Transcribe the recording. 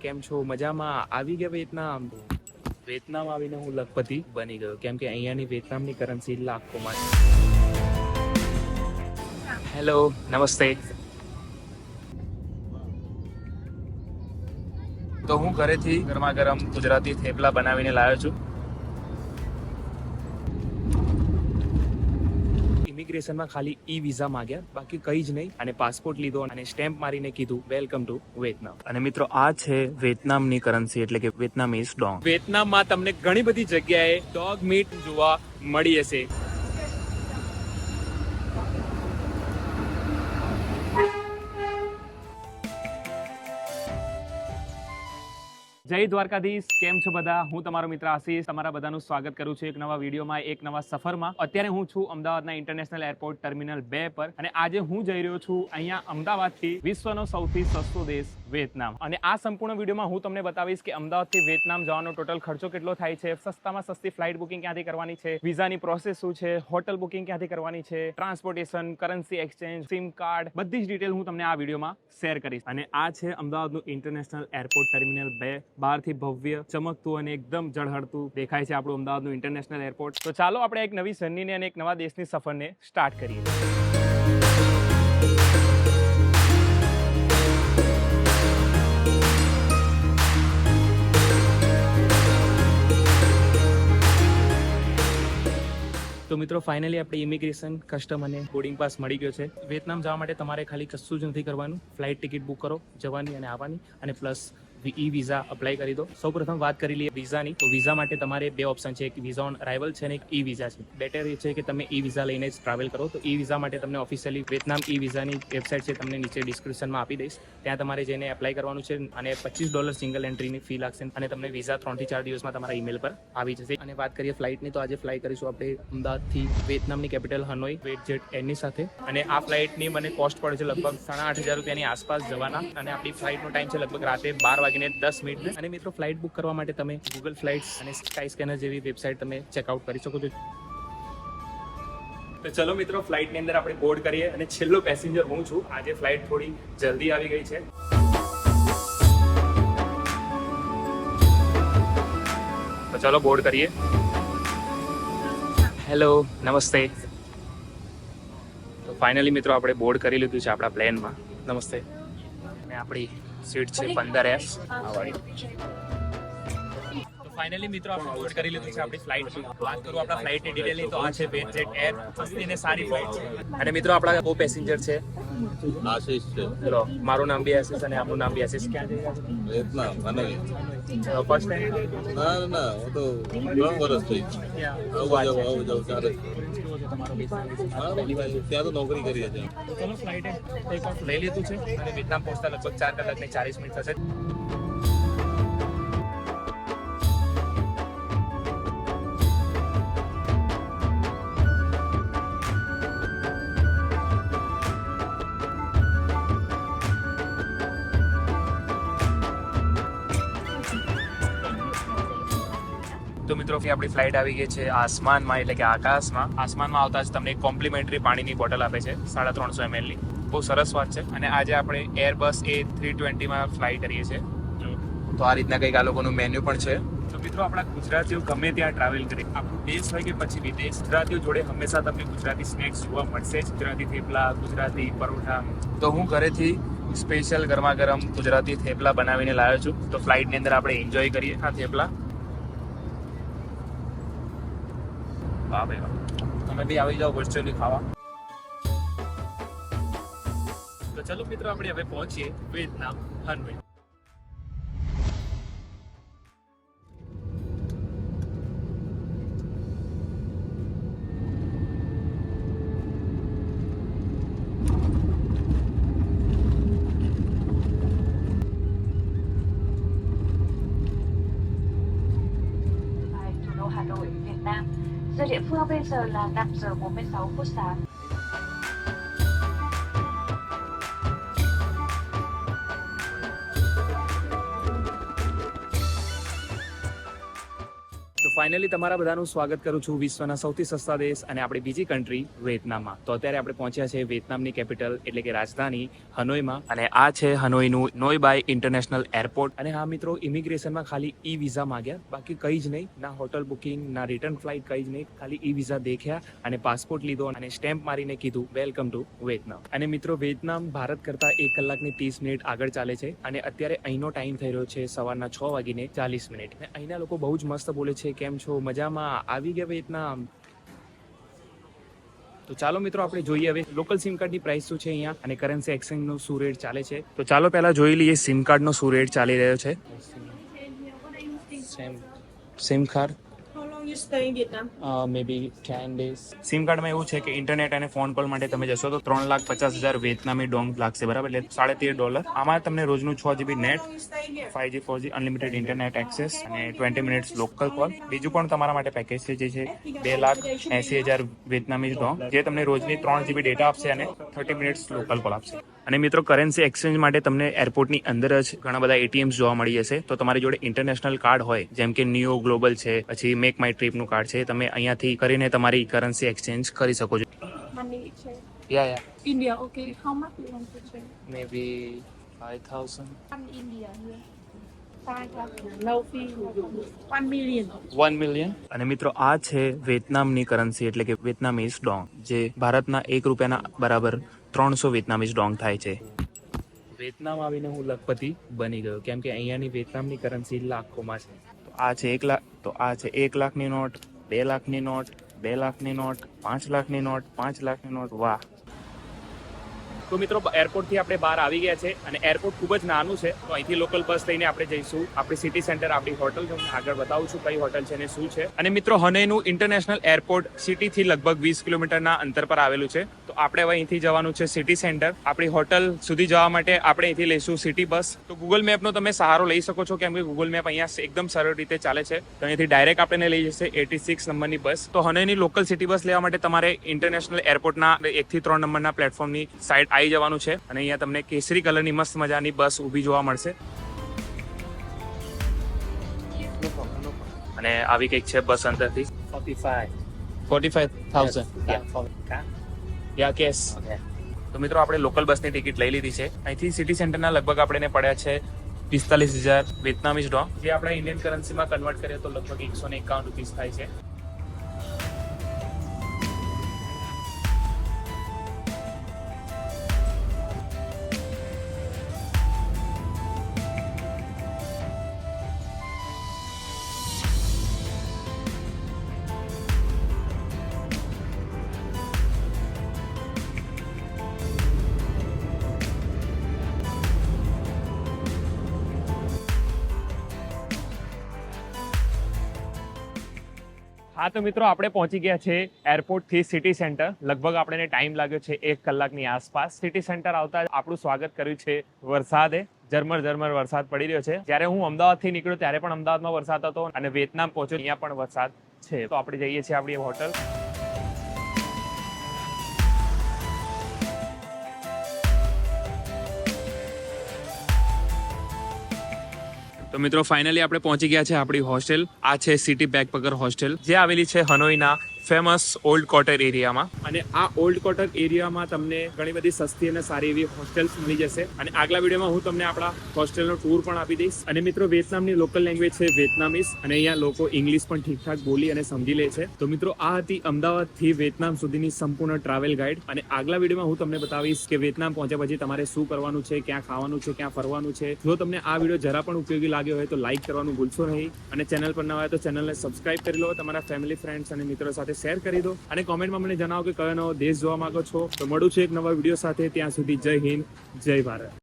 કેમ છો? મજામાં? આવી ગયા વિયેતનામ? વિયેતનામ આવીને હું લખપતિ બની ગયો. કેમ કે અહીંયાની વિયેતનામની કરન્સી લાખોમાં છે. હેલો નમસ્તે. તો હું ઘરેથી ગરમા ગરમ ગુજરાતી થેપલા બનાવીને લાવ્યો છું. ઇમિગ્રેશનમાં ખાલી ઈ વિઝા માંગ્યા બાકી કઈ જ નહીં. અને પાસપોર્ટ લીધો અને સ્ટેમ્પ મારીને કીધું વેલકમ ટુ વિયેતનામ. અને મિત્રો આ છે વિયેતનામની કરન્સી એટલે કે વિયેતનામીઝ ડોંગ. વિયેતનામમાં તમને ઘણી બધી જગ્યાએ ડોગ મીટ જોવા મળી હશે. જય દ્વારકાધીશ, કેમ છો બધા? હું તમારો મિત્ર આશીષ, તમારા બધાનું સ્વાગત કરું છું એક નવા વિડીયોમાં, એક નવા સફરમાં. અત્યારે હું છું અમદાવાદના ઇન્ટરનેશનલ એરપોર્ટ ટર્મિનલ બે પર અને આજે હું જઈ રહ્યો છું અહીંયા અમદાવાદથી વિશ્વનો સૌથી સસ્તો દેશ વિયેતનામ. અને આ સંપૂર્ણ વિડીયોમાં હું તમને બતાવીશ કે અમદાવાદથી વિયેતનામ જવાનો ટોટલ ખર્ચો કેટલો થાય છે, સસ્તામાં સસ્તી ફ્લાઇટ બુકિંગ ક્યાંથી કરવાની છે, વિઝાની પ્રોસેસ શું છે, હોટલ બુકિંગ ક્યાંથી કરવાની છે, transportation, currency exchange, SIM card, બધી જ ડિટેલ હું તમને આ વિડીયોમાં શેર કરીશ. અને આ છે અમદાવાદનું ઇન્ટરનેશનલ એરપોર્ટ ટર્મિનલ બે બહારથી ભવ્ય, ચમકતું અને એકદમ ઝળહળતું દેખાય છે આપણું અમદાવાદનું ઇન્ટરનેશનલ એરપોર્ટ તો ચાલો આપણે એક નવી સન્નીને અને એક નવા દેશની સફરને સ્ટાર્ટ કરીએ. તો મિત્રો ફાઇનલી આપણે ઇમિગ્રેશન કસ્ટમ અને બોર્ડિંગ પાસ મળી ગયો છે. વિયેતનામ જવા માટે તમારે ખાલી કશું જ નથી કરવાનું. ફ્લાઇટ ટિકિટ બુક કરો, જવાની અને આવવાની. અને પ્લસ ઈ વિઝા અપ્લાય કરી દો. સૌપ્રથમ વાત કરી લઈએ વિઝાની. તો વિઝા માટે તમારે બે ઓપ્શન છે. એક વિઝા ઓન અરાઇવલ છે અને એક ઈ વિઝા છે. બેટર એ છે કે તમે ઈ વિઝા લઈને જ ટ્રાવેલ કરો. તો ઈ વિઝા માટે તમને ઓફિશિયલી વિયેતનામ ઈ વિઝાની વેબસાઇટ છે તમને નીચે ડિસ્ક્રિપ્શનમાં આપી દઈશ. ત્યાં તમારે જઈને એપ્લાય કરવાનું છે અને પચીસ ડોલર સિંગલ એન્ટ્રીની ફી લાગશે અને તમને વિઝા ત્રણથી ચાર દિવસમાં તમારા ઈમેલ પર આવી જશે. અને વાત કરીએ ફ્લાઇટની તો આજે ફ્લાય કરીશું આપણે અમદાવાદથી વિયેતનામની કેપિટલ હનોઈ વેટ જેટ એની સાથે. અને આ ફ્લાઇટની મને કોસ્ટ પડે છે લગભગ સાડા આઠ હજાર રૂપિયાની આસપાસ જવાના. અને આપણી ફ્લાઇટનો ટાઈમ છે લગભગ રાતે બાર વાગીને દસ મિનિટ અને મિત્રો ફ્લાઇટ બુક કરવા માટે તમે ગૂગલ ફ્લાઇટ્સ અને સ્કાય સ્કેનર જેવી વેબસાઇટ તમે ચેકઆઉટ કરી શકો છો. તો ચલો મિત્રો ફ્લાઇટની અંદર આપણે બોર્ડ કરીએ અને છેલ્લો પેસેન્જર હું છું. આજે ફ્લાઇટ થોડી જલ્દી આવી ગઈ છે. તો ચલો બોર્ડ કરીએ. હેલો નમસ્તે. તો ફાઇનલી મિત્રો, આપણે બોર્ડ કરી લીધું છે આપણા પ્લેનમાં નમસ્તે. અને આપણી સીટ છે પંદર એફ ફાઇનલી મિત્રો આપણે બોર્ડ કરી લીધું છે આપણી ફ્લાઇટ વાત કરું આપણા ફ્લાઇટની ડિટેલની તો આ છે વેટ જેટ એર સસ્તી ને સારી ફ્લાઇટ છે. અને મિત્રો આપણા કો પેસેન્જર છે. આશીષ છે. ચલો મારું નામ બી આશીષ અને આપનું નામ બી આશીષ. ક્યાં જઈ વિયેતનામ અને ફર્સ્ટ ટાઈમ ના ના હું તો ત્રણ વર્ષ થઈ આવું જાવ આવું જાવ ચાલે હા, ત્યાં તો નોકરી કરી છીએ ચલો ફ્લાઇટે ઓફ લઈ લીધું છે. અને વિયેતનામ પહોંચતા લગભગ ચાર કલાક ને ચાલીસ મિનિટ થશે. તો મિત્રો આપણી ફ્લાઇટ આવી ગઈ છે આસમાનમાં એટલે કે આકાશમાં. આસમાનમાં આવતા જ તમને એક કોમ્પ્લિમેન્ટરી પાણીની બોટલ આપે છે સાડા ત્રણસો એમએલની બહુ સરસ વાત છે. અને આજે આપણે એરબસ એ થ્રી ટ્વેન્ટીમાં ફ્લાઇટ કરીએ છીએ. તો આ રીતના કંઈક આ લોકોનું મેન્યુ પણ છે. તો મિત્રો આપણા ગુજરાતીઓ ગમે ત્યાં ટ્રાવેલ કરે. આપણું દેશ હોય કે પછી વિદેશ ગુજરાતીઓ જોડે હંમેશા તમને ગુજરાતી સ્નેક્સ જોવા મળશે. જ ગુજરાતી થેપલા ગુજરાતી પરોઠા. તો હું ઘરેથી સ્પેશિયલ ગરમા ગરમ ગુજરાતી થેપલા બનાવીને લાવ્યો છું. તો ફ્લાઇટની અંદર આપણે એન્જોય કરીએ આ થેપલા. વાહ ભાઈ. તમે બી આવી જાઓ વર્ચ્યુઅલી ખાવા. તો ચલો મિત્રો, આપણે હવે પહોંચીએ Vietnam Hanoi tại địa phương bây giờ là 5 giờ 46 phút sáng. Finally તમારા બધાનું સ્વાગત કરું છું વિશ્વના સૌથી સસ્તા દેશ અને આપણી બીજી કન્ટ્રી વિયેતનામમાં. તો અત્યારે આપણે પહોંચ્યા છે વિયેતનામની કેપિટલ એટલે કે રાજધાની હનોઈમાં. અને આ છે હનોઈનું નોઈ બાય ઇન્ટરનેશનલ એરપોર્ટ અને હા મિત્રો ઇમિગ્રેશનમાં ખાલી ઈ વિઝા માંગ્યા. બાકી કંઈ જ નહીં, ના હોટલ બુકિંગ ના રિટર્ન ફ્લાઇટ કંઈ જ નહીં. ખાલી ઈ વિઝા દેખ્યા અને પાસપોર્ટ લીધો અને સ્ટેમ્પ મારીને કીધું વેલકમ ટુ વિયેતનામ. અને મિત્રો, વિયેતનામ ભારત કરતા એક કલાકની ત્રીસ મિનિટ આગળ ચાલે છે અને અત્યારે અહીંનો ટાઈમ થઈ રહ્યો છે સવારના છ વાગીને ચાલીસ મિનિટ. અને અહીંના લોકો બહુ જ મસ્ત બોલે છે કેમ છો? મજામાં? આવી ગયા વિયેતનામ તો ચાલો મિત્રો આપણે જોઈએ હવે લોકલ સિમ કાર્ડની પ્રાઇસ શું છે અહીંયા અને કરન્સી એક્સચેન્જનો શું રેટ ચાલે છે. તો ચાલો પહેલા જોઈ લઈએ સિમ કાર્ડનો શું રેટ ચાલી રહ્યો છે. SIM card long you stay in Vietnam? Maybe ten days SIM કાર્ડમાં એવું છે કે ઇન્ટરનેટ અને ફોન કોલ માટે તમે જશો તો ત્રણ લાખ પચાસ હજાર વિયેતનામી ડોંગ લાગશે બરાબર એટલે સાડે તેર ડોલર આમાં તમને રોજનું છ GB net? Five G four G unlimited internet access અને ટ્વેન્ટી મિનિટ્સ લોકલ કોલ બીજું પણ તમારા માટે પેકેજ છે જે છે બે લાખ એસી હજાર વિયેતનામી ડોંગ જે તમને રોજની ત્રણ જીબી ડેટા આપશે અને થર્ટી મિનિટ્સ લોકલ કોલ આપશે અને મિત્રો કરન્સી એક્સચેન્જ માટે તમને એરપોર્ટની અંદર જ ઘણા બધા એટીએમ્સ જોવા મળી જશે. તો તમારી જોડે ઇન્ટરનેશનલ કાર્ડ હોય જેમ કે નિયો ગ્લોબલ છે પછી મેક માય ટ્રીપનું કાર્ડ છે તમે અહીંયાથી કરીને તમારી કરન્સી એક્સચેન્જ કરી શકો છો. યા યા India, okay. How much you want to change? India અને મિત્રો આ છે વિયેતનામની કરન્સી એટલે કે વિયેતનામીઝ ડોંગ જે ભારતના એક રૂપિયાના બરાબર ત્રણસો વિયેતનામીઝ ડોંગ થાય છે. વિયેતનામ આવીને હું લખપતિ બની ગયો કેમ કે અહીંયાની વિયેતનામની કરન્સી લાખોમાં છે. તો આ છે એક લાખ તો આ છે એક લાખની નોટ બે લાખની નોટ બે લાખની નોટ પાંચ લાખની નોટ પાંચ લાખની નોટ વાહ. તો મિત્રો, એરપોર્ટથી આપણે બહાર આવી ગયા છે અને એરપોર્ટ ખૂબ જ નાનું છે. તો અહીંથી લોકલ બસ લઈને આપણે જઈશું. આપણી સિટી સેન્ટર, આપણી હોટલ હું આગળ બતાવું છું કઈ હોટલ છે અને શું છે. અને મિત્રો હનોઈનું ઇન્ટરનેશનલ એરપોર્ટ સિટીથી લગભગ વીસ કિલોમીટરના અંતર પર આવેલું છે. તો આપણે હવે અહીંથી જવાનું છે સિટી સેન્ટર. આપણી હોટલ સુધી જવા માટે આપણે અહીંથી લઈશું સિટી બસ. તો ગૂગલ મેપનો તમે સહારો લઈ શકો છો, કેમ કે ગૂગલ મેપ અહીંયા એકદમ સરળ રીતે ચાલે છે. તો અહીંથી ડાયરેક્ટ આપણને લઈ જશે એટી સિક્સ નંબરની બસ. તો હનોઈની લોકલ સિટી બસ લેવા માટે તમારે ઇન્ટરનેશનલ એરપોર્ટના એકથી ત્રણ નંબરના પ્લેટફોર્મની સાઈડ આવી જવાનું છે અને અહીંયા તમને કેસરી કલરની મસ્ત મજાની બસ ઊભી જોવા મળશે. અને આવી કંઈક છે બસ અંદરથી. ફોર્ટી ફાઈવ થાઉઝન્ડ યા કેસ તો મિત્રો આપણે લોકલ બસની ટિકિટ લઈ લીધી છે. અહીંથી સિટી સેન્ટરના લગભગ આપણે પડ્યા છે પિસ્તાલીસ હજાર. વિયેતનામીઝ ડોંગ જે આપણે ઇન્ડિયન કરન્સીમાં કન્વર્ટ કરીએ તો લગભગ એકસો ને એકાવન રૂપીસ થાય છે. હા, તો મિત્રો, આપણે પહોંચી ગયા છે એરપોર્ટથી સિટી સેન્ટર. લગભગ આપણે ટાઈમ લાગ્યો છે એક કલાકની આસપાસ. સિટી સેન્ટર આવતા આપણું સ્વાગત કર્યું છે વરસાદે. ઝરમર ઝરમર વરસાદ પડી રહ્યો છે. જ્યારે હું અમદાવાદથી નીકળ્યો, ત્યારે પણ અમદાવાદમાં વરસાદ હતો અને વિયેતનામ પહોંચ્યો. અહીંયા પણ વરસાદ છે. તો આપણે જઈએ છીએ આપણી હોટલ તો મિત્રો ફાઇનલી આપણે પહોંચી ગયા છે આપણી હોસ્ટેલ આ છે સિટી બેકપકર હોસ્ટેલ જે આવેલી છે હનોઈના ફેમસ ઓલ્ડ ક્વાર્ટર એરિયામાં અને આ ઓલ્ડ ક્વાર્ટર એરિયામાં તમને ઘણી બધી સસ્તી અને સારી એવી હોસ્ટેલ્સ મળી જશે. અને આગલા વિડીયોમાં હું તમને આપણા હોસ્ટેલનો ટૂર પણ આપી દઈશ. અને મિત્રો, વિયેતનામની લોકલ લેંગ્વેજ છે વિયેતનામીસ અને અહીંયા લોકો ઇંગ્લિશ પણ ઠીકઠાક બોલી અને સમજી લે છે. તો મિત્રો, આ હતી અમદાવાદથી વિયેતનામ સુધીની સંપૂર્ણ ટ્રાવેલ ગાઈડ અને આગલા વિડીયોમાં હું તમને બતાવીશ કે વિયેતનામ પહોંચ્યા પછી તમારે શું કરવાનું છે, ક્યાં ખાવાનું છે, ક્યાં ફરવાનું છે. જો તમને આ વીડિયો જરા પણ ઉપયોગી લાગ્યો હોય તો લાઈક કરવાનું ભૂલશો નહીં. અને ચેનલ પર નવા હોય તો ચેનલને સબસ્ક્રાઇબ કરી લો. તમારા ફેમિલી ફ્રેન્ડ્સ અને મિત્રો સાથે શેર કરી દો અને કોમેન્ટમાં મને જણાવો કે કયો નવો દેશ જોવા માંગો છો. તો મળું છું એક નવા વીડિયો સાથે. ત્યાં સુધી જય હિન્દ, જય ભારત.